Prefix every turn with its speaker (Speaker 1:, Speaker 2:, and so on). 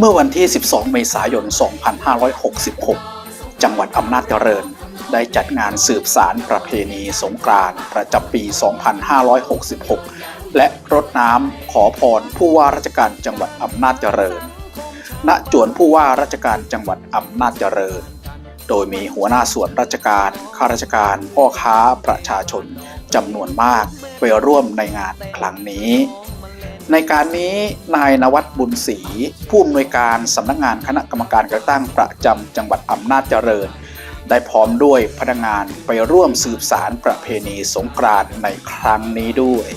Speaker 1: เมื่อวันที่ 12 เมษายน 2566 จังหวัดอำนาจเจริญ ได้จัดงานสืบสารประเพณีสงกรานต์ประจำปี 2566 และรดน้ำขอพรผู้ว่าราชการจังหวัดอำนาจเจริญ ณ จวนผู้ว่าราชการจังหวัดอำนาจเจริญ โดยมีหัวหน้าส่วนราชการ ข้าราชการ พ่อค้า ประชาชนจำนวนมากไปร่วมในงานครั้งนี้ ในการนี้นายนวัดบุญศรีผู้อำนวยการสำนักงานคณะกรรมการการตั้งประจำจังหวัดอำนาจเจริญ ได้พร้อมด้วยพนักงานไปร่วมสืบสารประเพณีสงกรานต์ในครั้งนี้ด้วย